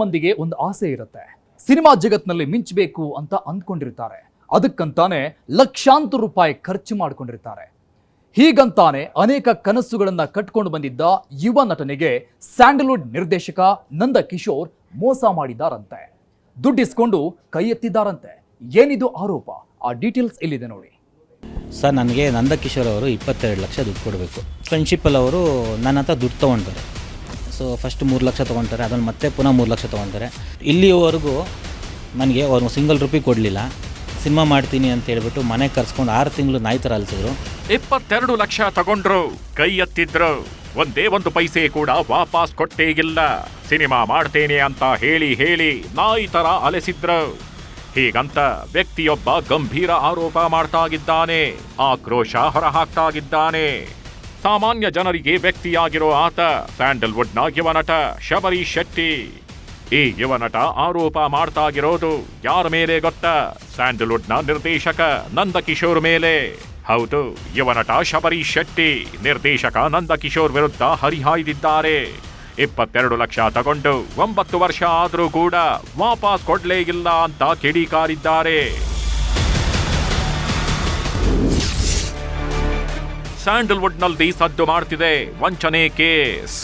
ಮಂದಿಗೆ ಒಂದು ಆಸೆ ಇರುತ್ತೆ. ಸಿನಿಮಾ ಜಗತ್ನಲ್ಲಿ ಮಿಂಚಬೇಕು ಅಂತ ಅಂದ್ಕೊಂಡಿರ್ತಾರೆ. ಅದಕ್ಕಂತಾನೆ ಲಕ್ಷಾಂತರ ರೂಪಾಯಿ ಖರ್ಚು ಮಾಡಿಕೊಂಡಿರ್ತಾರೆ. ಹೀಗಂತಾನೆ ಅನೇಕ ಕನಸುಗಳನ್ನ ಕಟ್ಕೊಂಡು ಬಂದಿದ್ದ ಯುವ ನಟನಿಗೆ ಸ್ಯಾಂಡಲ್ವುಡ್ ನಿರ್ದೇಶಕ ನಂದ ಕಿಶೋರ್ ಮೋಸ ಮಾಡಿದ್ದಾರಂತೆ ದುಡ್ಡಿಸ್ಕೊಂಡು ಕೈ ಎತ್ತಿದ್ದಾರಂತೆ ಏನಿದು ಆರೋಪ? ಆ ಡೀಟೇಲ್ಸ್ ಇಲ್ಲಿದೆ ನೋಡಿ. ಸರ್, ನನಗೆ ನಂದಕಿಶೋರ್ ಅವರು ಇಪ್ಪತ್ತೆರಡು ಲಕ್ಷ ದುಡ್ಡು ಕೊಡಬೇಕು. ಫ್ರೆಂಡ್ಶಿಪ್ಪಲ್ಲಿ ಅವರು ನನ್ನ ಹತ್ರ ದುಡ್ಡು ತೊಗೊಳ್ತಾರೆ ಸೊ ಫಸ್ಟ್ ಮೂರು ಲಕ್ಷ ತೊಗೊಳ್ತಾರೆ ಅದನ್ನು ಮತ್ತೆ ಪುನಃ ಮೂರು ಲಕ್ಷ ತೊಗೊಳ್ತಾರೆ ಇಲ್ಲಿವರೆಗೂ ನನಗೆ ಅವ್ರು ಸಿಂಗಲ್ ರುಪಿ ಕೊಡಲಿಲ್ಲ. ಸಿನಿಮಾ ಮಾಡ್ತೀನಿ ಅಂತ ಹೇಳ್ಬಿಟ್ಟು ಮನೆ ಕರ್ಸ್ಕೊಂಡು ಆರು ತಿಂಗಳು ನಾಯಿ ಥರ ಅಲ್ಸಿದ್ರು. ಇಪ್ಪತ್ತೆರಡು ಲಕ್ಷ ತಗೊಂಡ್ರು, ಕೈ ಎತ್ತಿದ್ರು. ಒಂದೇ ಒಂದು ಪೈಸೆ ಕೂಡ ವಾಪಸ್ ಕೊಟ್ಟೇ ಇಲ್ಲ. ಸಿನಿಮಾ ಮಾಡ್ತೇನೆ ಅಂತ ಹೇಳಿ ಹೇಳಿ ನಾಯಿ ಥರ ಅಲೆಸಿದ್ರು. ಹೀಗಂತ ವ್ಯಕ್ತಿಯೊಬ್ಬ ಗಂಭೀರ ಆರೋಪ ಮಾಡ್ತಾಗಿದ್ದಾನೆ ಆಕ್ರೋಶ ಹೊರಹಾಕ್ತಾಗಿದ್ದಾನೆ ಸಾಮಾನ್ಯ ಜನರಿಗೆ ವ್ಯಕ್ತಿಯಾಗಿರೋ ಆತ ಸ್ಯಾಂಡಲ್ವುಡ್ನ ಯುವನಟ ಶಬರಿ ಶೆಟ್ಟಿ. ಈ ಯುವನಟ ಆರೋಪ ಮಾಡ್ತಾ ಇರೋದು ಯಾರ ಮೇಲೆ ಗೊತ್ತಾ? ಸ್ಯಾಂಡಲ್ವುಡ್ನ ನಿರ್ದೇಶಕ ನಂದಕಿಶೋರ್ ಮೇಲೆ. ಹೌದು ಯುವನಟ ಶಬರಿ ಶೆಟ್ಟಿ, ನಿರ್ದೇಶಕ ನಂದಕಿಶೋರ್ ವಿರುದ್ಧ ಹರಿಹಾಯ್ದಿದ್ದಾರೆ. ಇಪ್ಪತ್ತೆರಡು ಲಕ್ಷ ತಗೊಂಡು ಒಂಬತ್ತು ವರ್ಷ ಆದರೂ ಕೂಡ ವಾಪಸ್ ಕೊಡ್ಲೇ ಇಲ್ಲ ಅಂತ ಕಿಡಿಕಾರಿದ್ದಾರೆ. ಸ್ಯಾಂಡಲ್ವುಡ್ನಲ್ಲಿ ಸದ್ದು ಮಾಡ್ತಿದೆ ವಂಚನೆ ಕೇಸ್.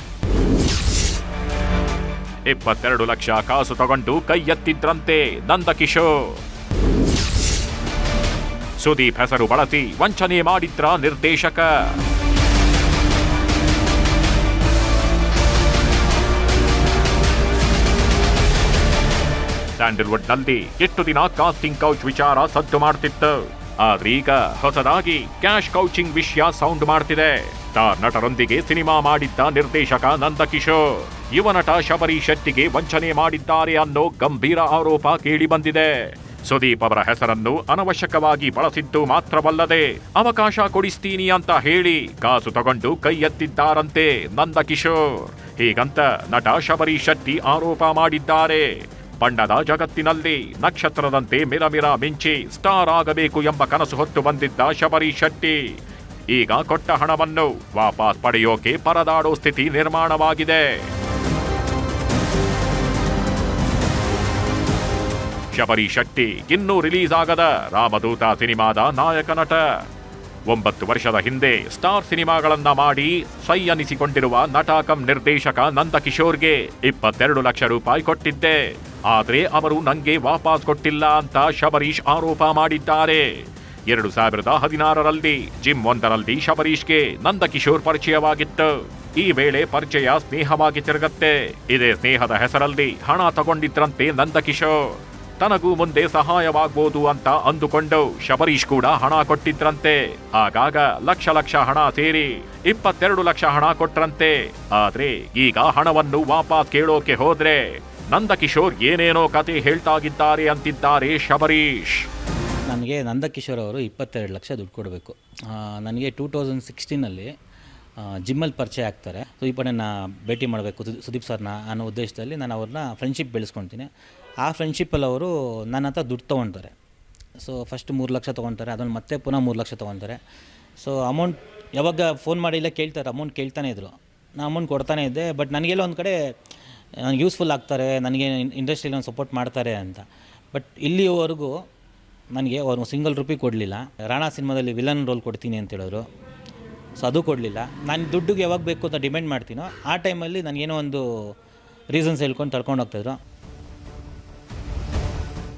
ಇಪ್ಪತ್ತೆರಡು ಲಕ್ಷ ಕಾಸು ತಗೊಂಡು ಕೈ ಎತ್ತಿದ್ರಂತೆ ನಂದಕಿಶೋರ್. ಸುದೀಪ್ ಹೆಸರು ಬಳಸಿ ವಂಚನೆ ಮಾಡಿದ್ರ ನಿರ್ದೇಶಕ. ಸ್ಯಾಂಡಲ್ವುಡ್ನಲ್ಲಿ ಎಷ್ಟು ದಿನ ಕಾಸ್ಟಿಂಗ್ ಕೌಚ್ ವಿಚಾರ ಸದ್ದು ಮಾಡ್ತಿತ್ತು? ಆದ್ರೀಗ ಹೊಸದಾಗಿ ಕ್ಯಾಶ್ ಕೌಚಿಂಗ್ ವಿಷಯ ಸೌಂಡ್ ಮಾಡ್ತಿದೆ. ತಾ ನಟರೊಂದಿಗೆ ಸಿನಿಮಾ ಮಾಡಿದ್ದ ನಿರ್ದೇಶಕ ನಂದಕಿಶೋರ್, ಯುವ ನಟ ಶಬರಿ ಶೆಟ್ಟಿಗೆ ವಂಚನೆ ಮಾಡಿದ್ದಾರೆ ಅನ್ನೋ ಗಂಭೀರ ಆರೋಪ ಕೇಳಿಬಂದಿದೆ ಸುದೀಪ್ ಅವರ ಹೆಸರನ್ನು ಅನವಶ್ಯಕವಾಗಿ ಬಳಸಿದ್ದು ಮಾತ್ರವಲ್ಲದೆ, ಅವಕಾಶ ಕೊಡಿಸ್ತೀನಿ ಅಂತ ಹೇಳಿ ಕಾಸು ತಗೊಂಡು ಕೈ ಎತ್ತಿದ್ದಾರಂತೆ ನಂದಕಿಶೋರ್. ಹೀಗಂತ ನಟ ಶಬರಿ ಶೆಟ್ಟಿ ಆರೋಪ ಮಾಡಿದ್ದಾರೆ. ಬಣ್ಣದ ಜಗತ್ತಿನಲ್ಲಿ ನಕ್ಷತ್ರದಂತೆ ಮಿರಮಿರ ಮಿಂಚಿ ಸ್ಟಾರ್ ಆಗಬೇಕು ಎಂಬ ಕನಸು ಹೊತ್ತು ಬಂದಿದ್ದ ಶಬರಿ ಶೆಟ್ಟಿ. ಈಗ ಕೊಟ್ಟ ಹಣವನ್ನು ವಾಪಸ್ ಪಡೆಯೋಕೆ ಪರದಾಡೋ ಸ್ಥಿತಿ ನಿರ್ಮಾಣವಾಗಿದೆ. ಶಬರಿ ಶೆಟ್ಟಿ ಇನ್ನೂ ರಿಲೀಸ್ ಆಗದ ರಾಮದೂತ ಸಿನಿಮಾದ ನಾಯಕ ನಟ. ಒಂಬತ್ತು ವರ್ಷದ ಹಿಂದೆ ಸ್ಟಾರ್ ಸಿನಿಮಾಗಳನ್ನ ಮಾಡಿ ಸೈ ಅನಿಸಿಕೊಂಡಿರುವ ನಟ ಕಂ ನಿರ್ದೇಶಕ ನಂದಕಿಶೋರ್ಗೆ ಇಪ್ಪತ್ತೆರಡು ಲಕ್ಷ ರೂಪಾಯಿ ಕೊಟ್ಟಿದ್ದೆ. ಆದ್ರೆ ಅವರು ನಂಗೆ ವಾಪಸ್ ಕೊಟ್ಟಿಲ್ಲ ಅಂತ ಶಬರೀಶ್ ಆರೋಪ ಮಾಡಿದ್ದಾರೆ. ಎರಡು ಸಾವಿರದ ಹದಿನಾರರಲ್ಲಿ ಜಿಮ್ ಒಂದರಲ್ಲಿ ಶಬರೀಶ್ಗೆ ನಂದಕಿಶೋರ್ ಪರಿಚಯವಾಗಿತ್ತು. ಈ ವೇಳೆ ಪರಿಚಯ ಸ್ನೇಹವಾಗಿ ತಿರುಗತ್ತೆ. ಇದೇ ಸ್ನೇಹದ ಹೆಸರಲ್ಲಿ ಹಣ ತಗೊಂಡಿದ್ರಂತೆ ನಂದಕಿಶೋರ್. ತನಗೂ ಮುಂದೆ ಸಹಾಯವಾಗ್ಬೋದು ಅಂತ ಅಂದುಕೊಂಡು ಶಬರೀಶ್ ಕೂಡ ಹಣ ಕೊಟ್ಟಿದ್ರಂತೆ. ಆಗಾಗ ಲಕ್ಷ ಲಕ್ಷ ಹಣ ಸೇರಿ ಇಪ್ಪತ್ತೆರಡು ಲಕ್ಷ ಹಣ ಕೊಟ್ರಂತೆ. ಆದ್ರೆ ಈಗ ಹಣವನ್ನು ವಾಪಸ್ ಕೇಳೋಕೆ ಹೋದ್ರೆ ನಂದಕಿಶೋರ್ ಏನೇನೋ ಕತೆ ಹೇಳ್ತಾಗಿದ್ದಾರೆ ಅಂತಿದ್ದಾರೆ ಶಬರೀಶ್. ನನಗೆ ನಂದಕಿಶೋರ್ ಅವರು ಇಪ್ಪತ್ತೆರಡು ಲಕ್ಷ ದುಡ್ಡು ಕೊಡಬೇಕು. ನನಗೆ ಟೂ ತೌಸಂಡ್ ಸಿಕ್ಸ್ಟೀನಲ್ಲಿ ಜಿಮ್ಮಲ್ಲಿ ಪರಿಚಯ ಆಗ್ತಾರೆ. ಸುದೀಪ್ ಅಣ್ಣನ ಭೇಟಿ ಮಾಡಬೇಕು ಸುದೀಪ್ ಸರ್ನ ಅನ್ನೋ ಉದ್ದೇಶದಲ್ಲಿ ನಾನು ಅವ್ರನ್ನ ಫ್ರೆಂಡ್ಶಿಪ್ ಬೆಳೆಸ್ಕೊಳ್ತೀನಿ. ಆ ಫ್ರೆಂಡ್ಶಿಪ್ಪಲ್ಲಿ ಅವರು ನನ್ನ ಹತ್ರ ದುಡ್ಡು ತೊಗೊಳ್ತಾರೆ ಸೊ ಫಸ್ಟ್ ಮೂರು ಲಕ್ಷ ತೊಗೊಳ್ತಾರೆ ಅದನ್ನು ಮತ್ತೆ ಪುನಃ ಮೂರು ಲಕ್ಷ ತೊಗೊಳ್ತಾರೆ ಸೊ ಅಮೌಂಟ್ ಯಾವಾಗ ಫೋನ್ ಮಾಡಿ ಇಲ್ಲ ಕೇಳ್ತಾರೆ ಅಮೌಂಟ್ ಕೇಳ್ತಾನೆ ಇದ್ರು. ನಾನು ಅಮೌಂಟ್ ಕೊಡ್ತಾನೆ ಇದ್ದೆ ಬಟ್ ನನಗೆಲ್ಲ ಒಂದು ಕಡೆ ನನಗೆ ಯೂಸ್ಫುಲ್ ಆಗ್ತಾರೆ, ನನಗೆ ಇಂಡಸ್ಟ್ರಿಯಲ್ಲಿ ಒಂದು ಸಪೋರ್ಟ್ ಮಾಡ್ತಾರೆ ಅಂತ. ಬಟ್ ಇಲ್ಲಿವರೆಗೂ ನನಗೆ ಅವರು ಸಿಂಗಲ್ ರುಪಿ ಕೊಡಲಿಲ್ಲ. ರಾಣಾ ಸಿನಿಮಾದಲ್ಲಿ ವಿಲನ್ ರೋಲ್ ಕೊಡ್ತೀನಿ ಅಂತ ಹೇಳಿದ್ರು. ಸೊ ಅದು ಕೊಡಲಿಲ್ಲ. ನಾನು ದುಡ್ಡಿಗೆ ಯಾವಾಗ ಬೇಕು ಅಂತ ಡಿಮ್ಯಾಂಡ್ ಮಾಡ್ತೀನೋ, ಆ ಟೈಮಲ್ಲಿ ನನಗೇನೋ ಒಂದು ರೀಸನ್ಸ್ ಹೇಳ್ಕೊಂಡು ತಳ್ಕೊಂಡು ಹೋಗ್ತಾಯಿದ್ರು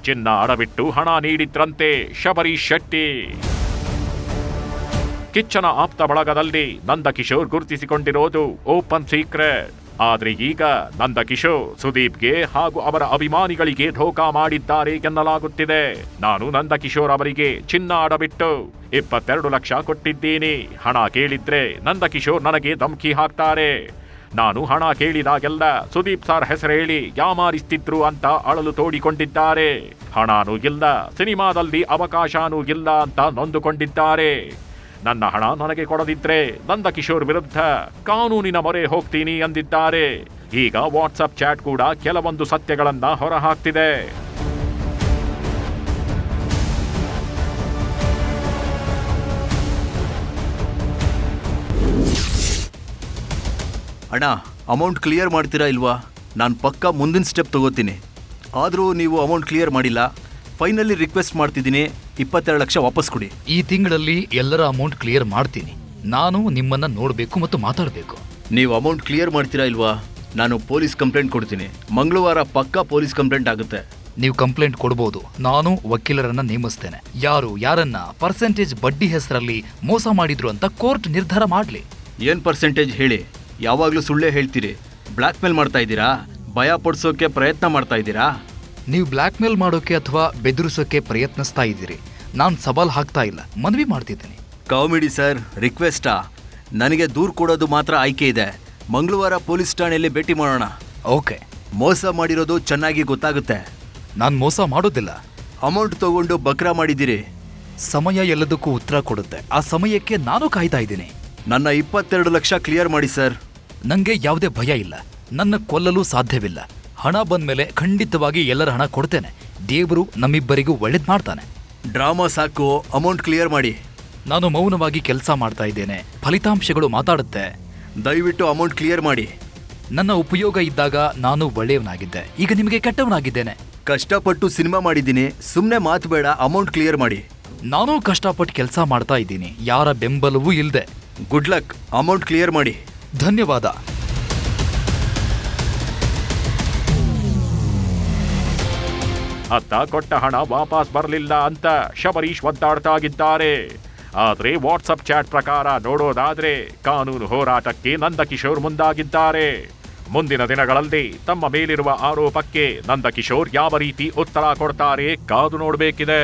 ಚಿನ್ನ ಅಡವಿಟ್ಟು ಹಣ ನೀಡಿದ್ರಂತೆ ಶಬರಿ ಶೆಟ್ಟಿ. ಕಿಚ್ಚನ ಆಪ್ತ ಬಳಗದಲ್ಲಿ ನಂದಕಿಶೋರ್ ಗುರುತಿಸಿಕೊಂಡಿರೋದು ಓಪನ್ ಸೀಕ್ರೆಟ್. ಆದ್ರೆ ಈಗ ನಂದಕಿಶೋರ್, ಸುದೀಪ್ಗೆ ಹಾಗೂ ಅವರ ಅಭಿಮಾನಿಗಳಿಗೆ ಧೋಕಾ ಮಾಡಿದ್ದಾರೆ ಎನ್ನಲಾಗುತ್ತಿದೆ. ನಾನು ನಂದಕಿಶೋರ್ ಅವರಿಗೆ ಚಿನ್ನ ಆಡಬಿಟ್ಟು ಇಪ್ಪತ್ತೆರಡು ಲಕ್ಷ ಕೊಟ್ಟಿದ್ದೀನಿ. ಹಣ ಕೇಳಿದ್ರೆ ನಂದಕಿಶೋರ್ ನನಗೆ ಧಮಕಿ ಹಾಕ್ತಾರೆ. ನಾನು ಹಣ ಕೇಳಿದಾಗೆಲ್ಲ ಸುದೀಪ್ ಸರ್ ಹೆಸರು ಹೇಳಿ ಯಾಮಾರಿಸ್ತಿದ್ರು ಅಂತ ಅಳಲು ತೋಡಿಕೊಂಡಿದ್ದಾರೆ. ಹಣನೂ ಇಲ್ಲ, ಸಿನಿಮಾದಲ್ಲಿ ಅವಕಾಶನೂ ಇಲ್ಲ ಅಂತ ನೊಂದುಕೊಂಡಿದ್ದಾರೆ. ನನ್ನ ಹಣ ನನಗೆ ಕೊಡದಿದ್ರೆ ನಂದಕಿಶೋರ್ ವಿರುದ್ಧ ಕಾನೂನಿನ ಮೊರೆ ಹೋಗ್ತೀನಿ ಎಂದಿದ್ದಾರೆ ಈಗ ವಾಟ್ಸಪ್ ಚಾಟ್ ಕೂಡ ಕೆಲವೊಂದು ಸತ್ಯಗಳನ್ನ ಹೊರಹಾಕ್ತಿದೆ. ಅಣ್ಣ ಅಮೌಂಟ್ ಕ್ಲಿಯರ್ ಮಾಡ್ತೀರಾ ಇಲ್ವಾ? ನಾನು ಪಕ್ಕ ಮುಂದಿನ ಸ್ಟೆಪ್ ತಗೋತೀನಿ. ಆದರೂ ನೀವು ಅಮೌಂಟ್ ಕ್ಲಿಯರ್ ಮಾಡಿಲ್ಲ. ಫೈನಲಿ ರಿಕ್ವೆಸ್ಟ್ ಮಾಡ್ತಿದ್ದೀನಿ ಇಪ್ಪತ್ತೆರಡು ಲಕ್ಷ ವಾಪಸ್ ಕೊಡಿ. ಈ ತಿಂಗಳಲ್ಲಿ ಎಲ್ಲರ ಅಮೌಂಟ್ ಕ್ಲಿಯರ್ ಮಾಡ್ತೀನಿ. ನಾನು ನಿಮ್ಮನ್ನ ನೋಡಬೇಕು ಮತ್ತು ಮಾತಾಡಬೇಕು. ನೀವು ಅಮೌಂಟ್ ಕ್ಲಿಯರ್ ಮಾಡ್ತೀರಾ ಇಲ್ವಾ? ನಾನು ಪೊಲೀಸ್ ಕಂಪ್ಲೇಂಟ್ ಕೊಡ್ತೀನಿ. ಮಂಗಳವಾರ ಪಕ್ಕಾ ಪೊಲೀಸ್ ಕಂಪ್ಲೇಂಟ್ ಆಗುತ್ತೆ. ನೀವು ಕಂಪ್ಲೇಂಟ್ ಕೊಡ್ಬೋದು. ನಾನು ವಕೀಲರನ್ನ ನೇಮಿಸ್ತೇನೆ. ಯಾರು ಯಾರನ್ನ ಪರ್ಸೆಂಟೇಜ್ ಬಡ್ಡಿ ಹೆಸರಲ್ಲಿ ಮೋಸ ಮಾಡಿದ್ರು ಅಂತ ಕೋರ್ಟ್ ನಿರ್ಧಾರ ಮಾಡಲಿ. ಏನು ಪರ್ಸೆಂಟೇಜ್ ಹೇಳಿ? ಯಾವಾಗಲೂ ಸುಳ್ಳೇ ಹೇಳ್ತೀರಿ. ಬ್ಲ್ಯಾಕ್ ಮೇಲ್ ಮಾಡ್ತಾ ಇದ್ದೀರಾ? ಭಯ ಪಡಿಸೋಕೆ ಪ್ರಯತ್ನ ಮಾಡ್ತಾ ಇದ್ದೀರಾ? ನೀವು ಬ್ಲ್ಯಾಕ್ ಮೇಲ್ ಮಾಡೋಕೆ ಅಥವಾ ಬೆದರಿಸೋಕೆ ಪ್ರಯತ್ನಿಸ್ತಾ ಇದ್ದೀರಿ. ನಾನು ಸವಾಲ್ ಹಾಕ್ತಾ ಇಲ್ಲ. ಮನವಿ ಮಾಡ್ತಿದ್ದೀನಿ. ಕಾಮಿಡಿ ಸರ್ ರಿಕ್ವೆಸ್ಟಾ? ನನಗೆ ದೂರು ಕೊಡೋದು ಮಾತ್ರ ಆಯ್ಕೆ ಇದೆ. ಮಂಗಳವಾರ ಪೊಲೀಸ್ ಠಾಣೆಯಲ್ಲಿ ಭೇಟಿ ಮಾಡೋಣ. ಓಕೆ. ಮೋಸ ಮಾಡಿರೋದು ಚೆನ್ನಾಗಿ ಗೊತ್ತಾಗುತ್ತೆ. ನಾನು ಮೋಸ ಮಾಡೋದಿಲ್ಲ. ಅಮೌಂಟ್ ತಗೊಂಡು ಬಕ್ರಾ ಮಾಡಿದ್ದೀರಿ. ಸಮಯ ಎಲ್ಲದಕ್ಕೂ ಉತ್ತರ ಕೊಡುತ್ತೆ. ಆ ಸಮಯಕ್ಕೆ ನಾನು ಕಾಯ್ತಾ ಇದ್ದೀನಿ. ನನ್ನ ಇಪ್ಪತ್ತೆರಡು ಲಕ್ಷ ಕ್ಲಿಯರ್ ಮಾಡಿ ಸರ್. ನನಗೆ ಯಾವುದೇ ಭಯ ಇಲ್ಲ. ನನ್ನ ಕೊಲ್ಲಲು ಸಾಧ್ಯವಿಲ್ಲ. ಹಣ ಬಂದ್ಮೇಲೆ ಖಂಡಿತವಾಗಿ ಎಲ್ಲರ ಹಣ ಕೊಡ್ತೇನೆ. ದೇವರು ನಮ್ಮಿಬ್ಬರಿಗೂ ಒಳ್ಳೇದ್ ಮಾಡ್ತಾನೆ. ಡ್ರಾಮಾ ಸಾಕು ಅಮೌಂಟ್ ಕ್ಲಿಯರ್ ಮಾಡಿ. ನಾನು ಮೌನವಾಗಿ ಕೆಲಸ ಮಾಡ್ತಾ ಇದ್ದೇನೆ. ಫಲಿತಾಂಶಗಳು ಮಾತಾಡುತ್ತೆ. ದಯವಿಟ್ಟು ಅಮೌಂಟ್ ಕ್ಲಿಯರ್ ಮಾಡಿ. ನನ್ನ ಉಪಯೋಗ ಇದ್ದಾಗ ನಾನು ಒಳ್ಳೆಯವನಾಗಿದ್ದೆ. ಈಗ ನಿಮಗೆ ಕೆಟ್ಟವನಾಗಿದ್ದೇನೆ. ಕಷ್ಟಪಟ್ಟು ಸಿನಿಮಾ ಮಾಡಿದ್ದೀನಿ. ಸುಮ್ಮನೆ ಮಾತು ಬೇಡ ಅಮೌಂಟ್ ಕ್ಲಿಯರ್ ಮಾಡಿ. ನಾನು ಕಷ್ಟಪಟ್ಟು ಕೆಲಸ ಮಾಡ್ತಾ ಇದ್ದೀನಿ. ಯಾರ ಬೆಂಬಲವೂ ಇಲ್ಲದೆ ಗುಡ್ ಲಕ್ ಅಮೌಂಟ್ ಕ್ಲಿಯರ್ ಮಾಡಿ. ಧನ್ಯವಾದ. ಅತ್ತ ಕೊಟ್ಟ ಹಣ ವಾಪಸ್ ಬರಲಿಲ್ಲ ಅಂತ ಶಬರೀಶ್ ಒದ್ದಾಡ್ತಾ ಇದ್ದಾರೆ ಆದರೆ ವಾಟ್ಸಪ್ ಚಾಟ್ ಪ್ರಕಾರ ನೋಡೋದಾದ್ರೆ ಕಾನೂನು ಹೋರಾಟಕ್ಕೆ ನಂದಕಿಶೋರ್ ಮುಂದಾಗಿದ್ದಾರೆ. ಮುಂದಿನ ದಿನಗಳಲ್ಲಿ ತಮ್ಮ ಮೇಲಿರುವ ಆರೋಪಕ್ಕೆ ನಂದಕಿಶೋರ್ ಯಾವ ರೀತಿ ಉತ್ತರ ಕೊಡ್ತಾರೆ ಕಾದು ನೋಡಬೇಕಿದೆ.